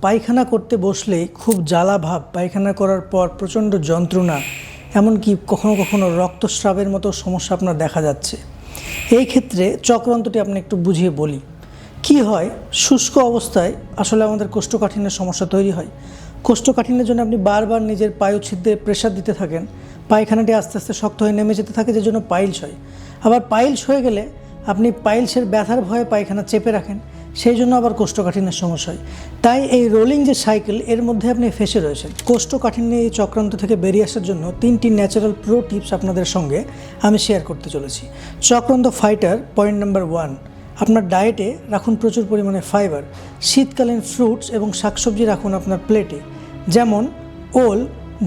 পায়খানা করতে বসলেই খুব জ্বালা ভাব, পায়খানা করার পর প্রচণ্ড যন্ত্রণা, এমনকি কখনো কখনো রক্তস্রাবের মতো সমস্যা আপনার দেখা যাচ্ছে। এই ক্ষেত্রে চক্রান্তটি আপনি একটু বুঝিয়ে বলি। কি হয়? শুষ্ক অবস্থায় আসলে আমাদের কোষ্ঠকাঠিন্যের সমস্যা তৈরি হয়। কোষ্ঠকাঠিন্যের জন্য আপনি বারবার নিজের পায়ুছিদ্রে প্রেশার দিতে থাকেন। পায়খানাটি আস্তে আস্তে শক্ত হয়ে নেমে যেতে থাকে যে জন্য পাইলস হয়। আবার পাইলস হয়ে গেলে আপনি পাইলসের ব্যথার ভয়ে পায়খানা চেপে রাখেন। সেই জন্য আবার কোষ্ঠকাঠিন্যের সমস্যা হয়। তাই এই রোলিং যে সাইকেল এর মধ্যে আপনি ফেসে রয়েছেন। কোষ্ঠকাঠিন্য এই চক্রান্ত থেকে বেরিয়ে আসার জন্য তিনটি ন্যাচারাল প্রো টিপস আপনাদের সঙ্গে আমি শেয়ার করতে চলেছি। চক্রান্ত ফাইটার পয়েন্ট নাম্বার ওয়ান আপনার ডায়েটে রাখুন প্রচুর পরিমাণে ফাইবার শীতকালীন ফ্রুটস এবং শাকসবজি রাখুন আপনার প্লেটে যেমন ওল,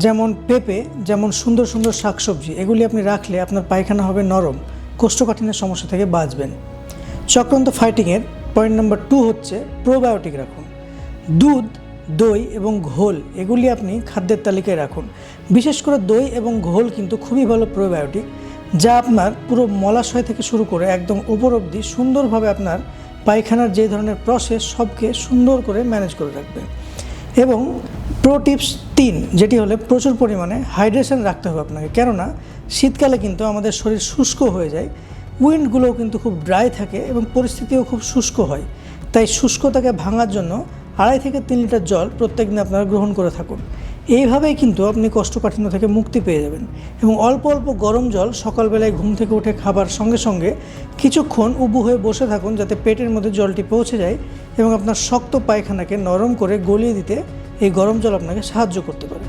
যেমন পেঁপে, যেমন সুন্দর সুন্দর শাকসবজি, এগুলি আপনি রাখলে আপনার পায়খানা হবে নরম, কোষ্ঠকাঠিন্যের সমস্যা থেকে বাঁচবেন। চক্রান্ত ফাইটিংয়ের পয়েন্ট নাম্বার টু হচ্ছে প্রোবায়োটিক রাখুন। দুধ, দই এবং ঘোল, এগুলি আপনি খাদ্যের তালিকায় রাখুন। বিশেষ করে দই এবং ঘোল কিন্তু খুবই ভালো প্রোবায়োটিক যা আপনার পুরো মলাশয় থেকে শুরু করে একদম উপর অবধি সুন্দরভাবে আপনার পায়খানার যে ধরনের প্রসেস সবকে সুন্দর করে ম্যানেজ করে রাখবে এবং প্রো টিপস তিন, যেটি হলে প্রচুর পরিমাণে হাইড্রেশন রাখতে হবে আপনাকে। কেননা, শীতকালে কিন্তু আমাদের শরীর শুষ্ক হয়ে যায় উইন্ডগুলোও কিন্তু খুব ড্রাই থাকে এবং পরিস্থিতিও খুব শুষ্ক হয়। তাই শুষ্কতাকে ভাঙার জন্য আড়াই থেকে তিন লিটার জল প্রত্যেকদিন আপনারা গ্রহণ করে থাকুন। এইভাবেই কিন্তু আপনি কোষ্ঠকাঠিন্য থেকে মুক্তি পেয়ে যাবেন এবং অল্প অল্প গরম জল সকালবেলায় ঘুম থেকে উঠে খাবার সঙ্গে সঙ্গে কিছুক্ষণ উবু হয়ে বসে থাকুন যাতে পেটের মধ্যে জলটি পৌঁছে যায় এবং আপনার শক্ত পায়খানাকে নরম করে গলিয়ে দিতে এই গরম জল আপনাকে সাহায্য করতে পারে।